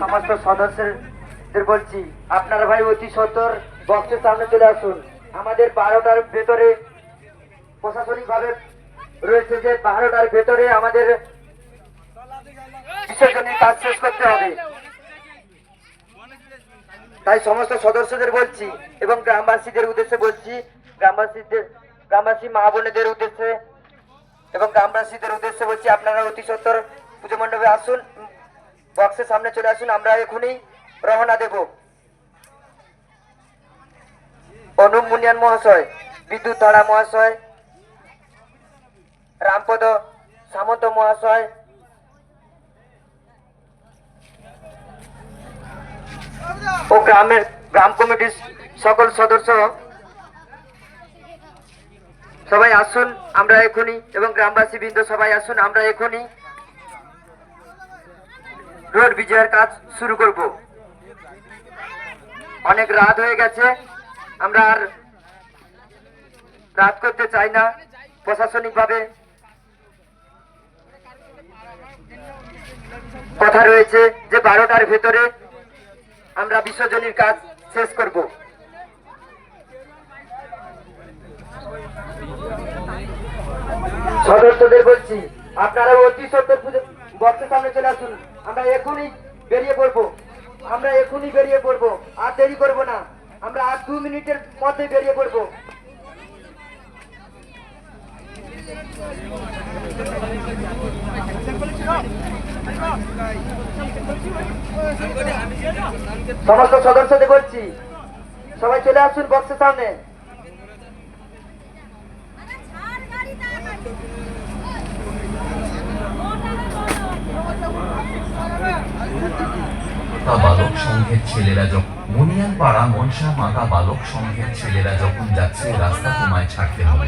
সমস্ত সদস্যদের বলছি, আপনারা ভাই অতি সত্তর বক্সের সামনে চলে আসুন। আমাদের বারোটার ভেতরে প্রশাসনিক ভাবে রয়েছে যে বারোটার ভেতরে আমাদের কাজ শেষ করতে হবে। তাই সমস্ত সদস্যদের বলছি এবং গ্রামবাসীদের উদ্দেশ্যে বলছি, গ্রামবাসীদের গ্রামবাসী মা বোনেদের উদ্দেশ্যে এবং গ্রামবাসীদের উদ্দেশ্যে বলছি, আপনারা অতি সত্তর পুজো মণ্ডপে আসুন, বক্সের সামনে চলে আসুন, আমরা এখনই রওনা দেব। অনুপ মুনিয়ান মহাশয়, বিদ্যুৎ ধরা মহাশয়, রামপদ সামন্ত মহাশয়। ও গ্রামের, গ্রাম কমিটির সকল সদস্য। সবাই আসুন, আমরা এখনই, এবং গ্রামবাসী বৃন্দ সবাই আসুন, আমরা এখনই রোড বিজয়ের কাজ শুরু করব। অনেক রাত হয়ে গেছে, আমরা আর রাত করতে চাই না প্রশাসনিক ভাবে কথা রয়েছে যে বারোটার ভেতরে আমরা বিসর্জনের কাজ শেষ করব। সদস্যদের বলছি আপনারা অতি পুজো বক্সের সামনে চলে আসুন। আমরা এখনই বেরিয়ে পড়ব। আমরা এখনই বেরিয়ে পড়ব। আর দেরি করব না। আমরা আর দু মিনিটের মধ্যে বেরিয়ে পড়ব। সমস্ত সদস্যদের বলছি, সবাই চলে আসুন বক্সের সামনে। মাতা বালক সংঘের ছেলেরা যখন মনিয়ান পাড়া মনসা মাতা বালক সংঘের ছেলেরা যখন যাচ্ছে, রাস্তা তোমায় ছাড়তে হবে।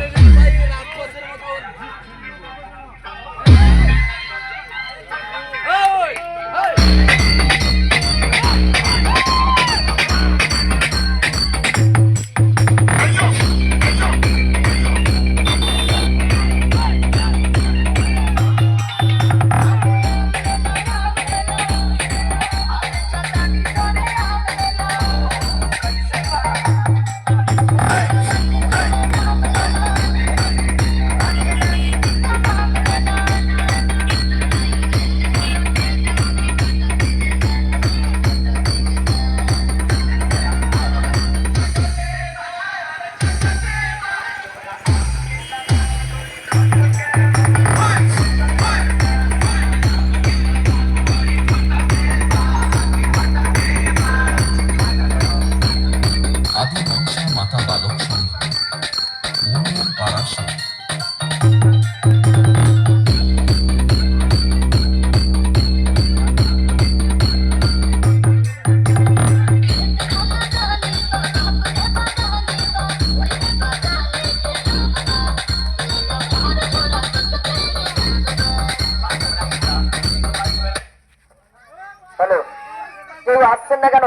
আসছেন না কেন?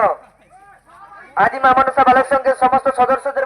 আজিমা মামনসা বালের সঙ্গে সমস্ত সদস্যদের